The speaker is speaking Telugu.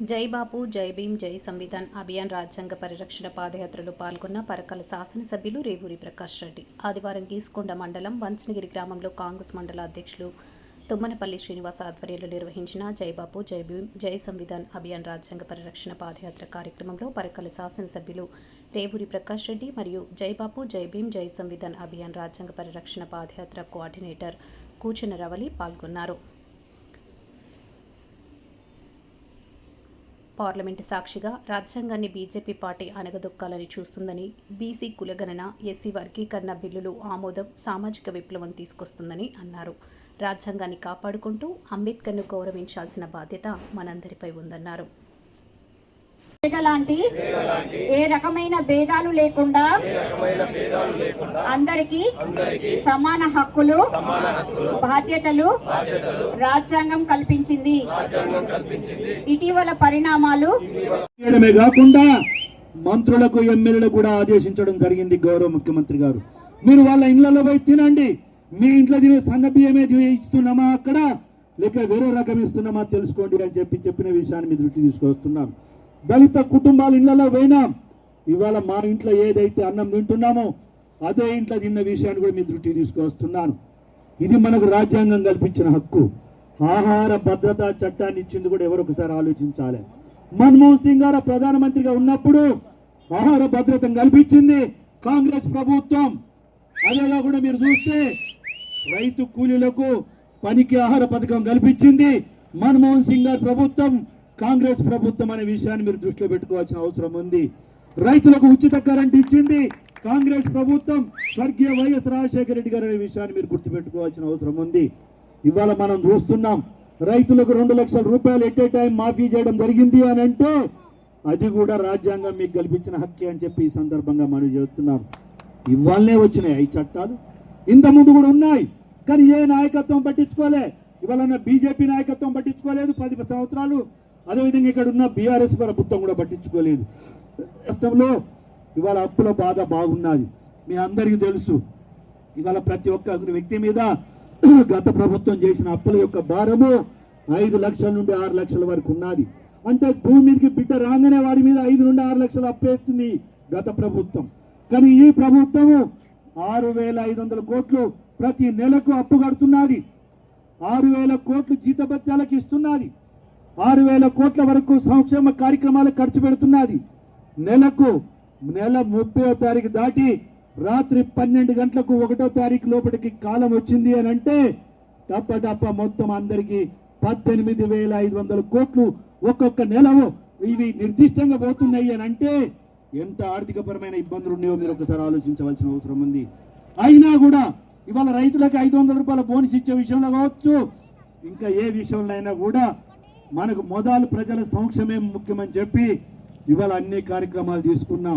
జై బాపు జై భీం జై సంవిధాన్ అభియాన్ రాజ్యాంగ పరిరక్షణ పాదయాత్రలో పాల్గొన్న పరకాల శాసనసభ్యులు రేవూరి ప్రకాష్ రెడ్డి. ఆదివారం గీసుకొండ మండలం వంచనగిరి గ్రామంలో కాంగ్రెస్ మండల అధ్యక్షులు తుమ్మనపల్లి శ్రీనివాస్ ఆధ్వర్యంలో నిర్వహించిన జై బాపు జై భీం జై సంవిధాన్ అభియాన్ రాజ్యాంగ పరిరక్షణ పాదయాత్ర కార్యక్రమంలో పరకాల శాసనసభ్యులు రేవూరి ప్రకాష్ రెడ్డి మరియు జై బాపు జై భీం జై సంవిధాన్ అభియాన్ రాజ్యాంగ పరిరక్షణ పాదయాత్ర కోఆర్డినేటర్ కూచన రవలి పాల్గొన్నారు. పార్లమెంటు సాక్షిగా రాజ్యాంగాన్ని బీజేపీ పార్టీ అణగదొక్కాలని చూస్తుందని బీసీ కులగణన ఎస్సీ వర్గీకరణ బిల్లులు ఆమోదం సామాజిక విప్లవం తీసుకొస్తుందని అన్నారు. రాజ్యాంగాన్ని కాపాడుకుంటూ అంబేద్కర్ను గౌరవించాల్సిన బాధ్యత మనందరిపై ఉందన్నారు. లాంటి ఏ రకమైన భేదాలు లేకుండా అందరికీ సమాన హక్కులు బాధ్యతలు రాజ్యాంగం కల్పించింది. ఇటీవల పరిణామాలు చేయడమే కాకుండా మంత్రులకు ఎమ్మెల్యేలకు కూడా ఆదేశించడం జరిగింది గౌరవ ముఖ్యమంత్రి గారు. మీరు వాళ్ళ ఇళ్ళలో పోయి తినండి. మీ ఇంట్లో తినే సన్న బియ్యమే ఇస్తున్నామా అక్కడ? లేక వేరే రకం ఇస్తున్నామా తెలుసుకోండి అని చెప్పి చెప్పిన విషయాన్ని మీ దృష్టి తీసుకొస్తున్నాను. దళిత కుటుంబాల ఇళ్ళలో పోయినాం. ఇవాళ మా ఇంట్లో ఏదైతే అన్నం తింటున్నామో అదే ఇంట్లో తిన్న విషయాన్ని కూడా మీ దృష్టికి తీసుకొస్తున్నాను ఇది మనకు రాజ్యాంగం కల్పించిన హక్కు. ఆహార భద్రతా చట్టాన్ని ఇచ్చింది కూడా ఎవరు ఒకసారి ఆలోచించాలి. మన్మోహన్ సింగ్ గారు ప్రధానమంత్రిగా ఉన్నప్పుడు ఆహార భద్రతను కల్పించింది కాంగ్రెస్ ప్రభుత్వం. అదే కాకుండా మీరు చూస్తే రైతు కూలీలకు పనికి ఆహార పథకం కల్పించింది మన్మోహన్ సింగ్ గారి ప్రభుత్వం. కాంగ్రెస్ ప్రభుత్వం అనే విషయాన్ని మీరు దృష్టిలో పెట్టుకోవాల్సిన అవసరం ఉంది. రైతులకు ఉచిత కరెంట్ ఇచ్చింది. కాంగ్రెస్ ప్రభుత్వం స్వర్గీయ వైఎస్ రాజశేఖర రెడ్డి గారు అనే విషయాన్ని మీరు గుర్తుపెట్టుకోవాల్సిన అవసరం ఉంది. ఇవాళ మనం చూస్తున్నాం రైతులకు రెండు లక్షల రూపాయలు ఎట్ ఏ టైం మాఫీ చేయడం జరిగింది అని అంటే అది కూడా రాజ్యాంగం మీకు కల్పించిన హక్కే అని చెప్పి ఈ సందర్భంగా మనం చెబుతున్నాం. ఇవాళనే వచ్చినాయి ఈ చట్టాలు. ఇంత ముందు కూడా ఉన్నాయి కానీ ఏ నాయకత్వం పట్టించుకోలే. ఇవాళ బీజేపీ నాయకత్వం పట్టించుకోలేదు. పది సంవత్సరాలు అదేవిధంగా ఇక్కడ ఉన్న బీఆర్ఎస్ ప్రభుత్వం కూడా పట్టించుకోలేదు. రాష్ట్రంలో ఇవాళ అప్పుల బాధ బాగున్నది. మీ అందరికీ తెలుసు. ఇవాళ ప్రతి ఒక్క వ్యక్తి మీద గత ప్రభుత్వం చేసిన అప్పుల యొక్క భారము ఐదు లక్షల నుండి ఆరు లక్షల వరకు ఉన్నది. అంటే భూమి మీదకి బిడ్డ రాగానే వాడి మీద ఐదు నుండి ఆరు లక్షలు అప్పేస్తుంది గత ప్రభుత్వం. కానీ ఈ ప్రభుత్వము ఆరు వేల ఐదు వందల కోట్లు ప్రతి నెలకు అప్పు కడుతున్నది. ఆరు వేల కోట్లు జీతభత్యాలకు ఇస్తున్నది. ఆరు వేల కోట్ల వరకు సంక్షేమ కార్యక్రమాలకు ఖర్చు పెడుతున్నది. నెలకు నెల ముప్పై తారీఖు దాటి రాత్రి పన్నెండు గంటలకు ఒకటో తారీఖు లోపలికి కాలం వచ్చింది అని అంటే టప్ప టప్ప మొత్తం అందరికీ పద్దెనిమిది వేల ఐదు వందల కోట్లు ఒక్కొక్క నెల ఇవి నిర్దిష్టంగా పోతున్నాయి అని అంటే ఎంత ఆర్థికపరమైన ఇబ్బందులు ఉన్నాయో మీరు ఒకసారి ఆలోచించవలసిన అవసరం ఉంది. అయినా కూడా ఇవాళ రైతులకు ఐదు వందల రూపాయల బోనస్ ఇచ్చే విషయంలో కావచ్చు. ఇంకా ఏ విషయంలో అయినా కూడా మనకు మొదలు ప్రజల సంక్షేమం ముఖ్యమని చెప్పి ఇవాళ అన్ని కార్యక్రమాలు తీసుకున్నాం.